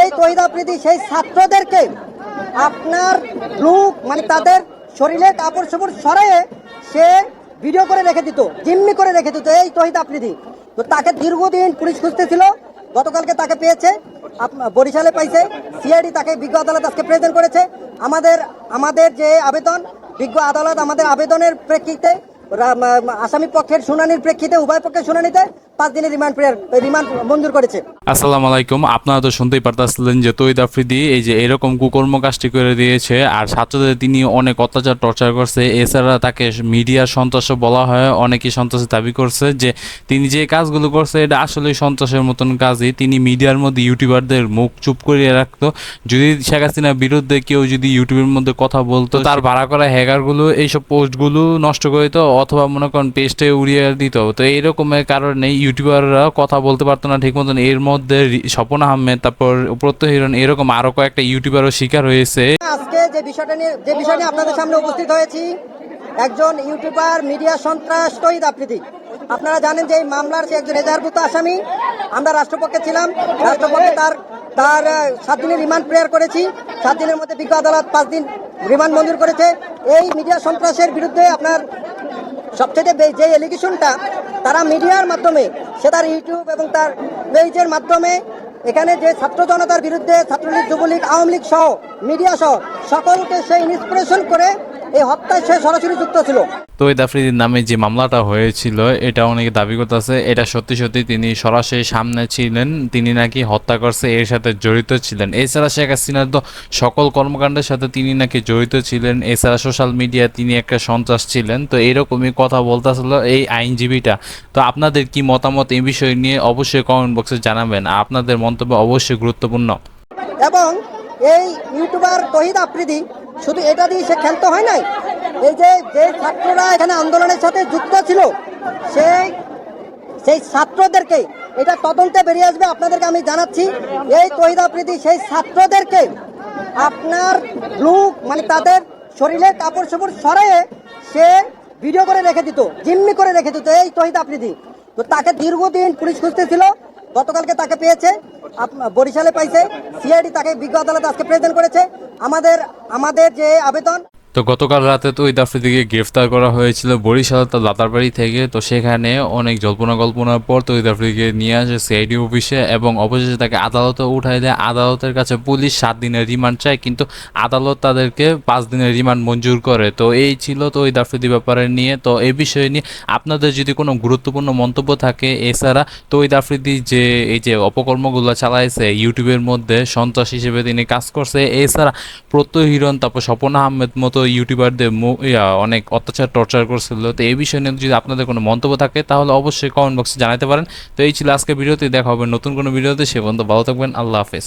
এই তহিদ সেই ছাত্রদেরকে আপনার লুক মানে তাদের শরীরে কাপড় চোপড় সরাইয়ে সে ভিডিও করে রেখে দিত, জিম্মি করে রেখে দিত এই তহিদ আফ্রিদি তো তাকে দীর্ঘদিন পুলিশ খুঁজতেছিল, গতকালকে তাকে পেয়েছে বরিশালে পাইছে, সিআইডি তাকে বিজ্ঞ আদালত আজকে প্রেজেন্ট করেছে। আমাদের আমাদের যে আবেদন, বিজ্ঞ আদালত আমাদের আবেদনের প্রেক্ষিতে আসামি পক্ষের শুনানির প্রেক্ষিতে, উভয় পক্ষের শুনানিতে পাঁচ দিনের রিমান্ড প্রেয়ার, রিমান্ড মঞ্জুর করেছে। আসসালামু আলাইকুম। আপনারা তো শুনতেই পারতেছিলেন যে তৈদ আফ্রিদি এই যে এরকম কুকর্ম কাজটি করে দিয়েছে, আর ছাত্রদের তিনি অনেক অত্যাচার টর্চার করছে। এছাড়া তাকে মিডিয়ার সন্ত্রাস বলা হয়, অনেকেই সন্ত্রাসী দাবি করছে যে তিনি যে কাজগুলো করছে, এটা আসলে সন্ত্রাসের মতন কাজই। তিনি মিডিয়ার মধ্যে ইউটিউবারদের মুখ চুপ করিয়ে রাখতো। যদি শেখ হাসিনার বিরুদ্ধে কেউ যদি ইউটিউবের মধ্যে কথা বলতো, তার ভাড়া করা হ্যাকারগুলো এইসব পোস্টগুলো নষ্ট করে দিত, অথবা মনে করেন পেজটে উড়িয়ে দিত। তো এইরকমের কারণে ইউটিউবাররা কথা বলতে পারতো না ঠিক মতন। এর মধ্যে স্বপন আহমেদ, তারপর প্রত্যয় হিরণ এরকম আরও কয়েকটা ইউটিউবারও শিকার হয়েছে। আজকে যে বিষয়টা নিয়ে যে বিষয় নিয়ে আপনাদের সামনে উপস্থিত হয়েছি, একজন ইউটিউবার, মিডিয়া সন্ত্রাস তহিদ আফ্রিদি। আপনারা জানেন যে এই মামলার সে একজন এজাহারভূত আসামি, আমরা রাষ্ট্রপক্ষে ছিলাম। রাষ্ট্রপক্ষে তার তার সাত দিনের রিমান্ড প্রেয়ার করেছি। সাত দিনের মধ্যে বিজ্ঞ আদালত পাঁচ দিন রিমান্ড মঞ্জুর করেছে। এই মিডিয়া সন্ত্রাসের বিরুদ্ধে আপনার বে- যে এলিগেশনটা তারা মিডিয়ার মাধ্যমে, সে তার ইউটিউব এবং তার পেজের মাধ্যমে এখানে যে ছাত্র জনতার বিরুদ্ধে ছাত্রলীগ, যুবলীগ, আওয়ামী লীগ সহ, মিডিয়া সহ সকলকে সে ইন্সপিরেশন করে এই হত্যায় সে সরাসরি যুক্ত ছিল। তৈদ আফ্রিদির নামে যে মামলাটা হয়েছিল এটা অনেকে দাবি করতেছে। এটা সত্যি সত্যি তিনি সরাসরি সামনে ছিলেন তিনি নাকি হত্যা করছে এর সাথে জড়িত ছিলেন। এছাড়া শেখ হাসিনার তো সকল কর্মকাণ্ডের সাথে তিনি নাকি জড়িত ছিলেন। এছাড়া সোশ্যাল মিডিয়া তিনি একটা সন্ত্রাস ছিলেন। তো এরকমই কথা বলতেছিল এই আইনজীবীটা। তো আপনাদের কি মতামত এই বিষয় নিয়ে অবশ্যই কমেন্ট বক্সে জানাবেন। আপনাদের মন্তব্য অবশ্যই গুরুত্বপূর্ণ। এবং এই ইউটিউবার তহিদ আফ্রিদি শুধু এটা দিয়ে সে ক্ষান্ত হয় নাই। এই যে যে ছাত্ররা এখানে আন্দোলনের সাথে যুক্ত ছিল, সেই সেই ছাত্রদেরকে, এটা তদন্তে বেরিয়ে আসবে, আপনাদেরকে আমি জানাচ্ছি। এই তহিদ আফ্রিদি সেই ছাত্রদেরকে আপনার লুক মানে তাদের শরীরে কাপড় চোপড় সরাইয়ে সে ভিডিও করে রেখে দিত, জিম্মি করে রেখে দিত, এই তহিদ আফ্রিদি তো তাকে দীর্ঘদিন পুলিশ খুঁজতেছিল গতকালকে তাকে পেয়েছে বরিশালে পাইছে, সিআইডি তাকে বিজ্ঞ আদালত আজকে প্রেজেন্ট করেছে। আমাদের আমাদের যে আবেদন তো গতকাল রাতে তো ওই দাফরিদিকে গ্রেফতার করা হয়েছিল। বরিশাল তার লাতারবাড়ি থেকে। তো সেখানে অনেক জল্পনা কল্পনার পর তো ওই দাফরিদিকে নিয়ে আসে সিআইডি অফিসে এবং অবশেষে তাকে আদালতে উঠাই দেয়। আদালতের কাছে পুলিশ সাত দিনের রিমান্ড চায়, কিন্তু আদালত তাদেরকে পাঁচ দিনের রিমান্ড মঞ্জুর করে। তো এই ছিল তো ওই দাফরিদি ব্যাপারে নিয়ে। তো এই বিষয়ে নিয়ে আপনাদের যদি কোনো গুরুত্বপূর্ণ মন্তব্য থাকে এছাড়া, তো ওই দাফরিদি যে এই যে অপকর্মগুলো চালাইছে ইউটিউবের মধ্যে সন্ত্রাস হিসেবে তিনি কাজ করছে। এছাড়া প্রত্যয় হিরণ, তারপর স্বপন আহমেদ মতো ইউটিউবারদের অনেক অত্যাচার, টর্চার করছিল। তো এই বিষয় নিয়ে যদি আপনাদের কোনো মন্তব্য থাকে, তাহলে অবশ্যই কমেন্ট বক্সে জানাতে পারেন। তো এই ছিল আজকে ভিডিওতে, দেখা হবে নতুন কোনো ভিডিওতে। সে পর্যন্ত ভালো থাকবেন। আল্লাহ হাফেজ।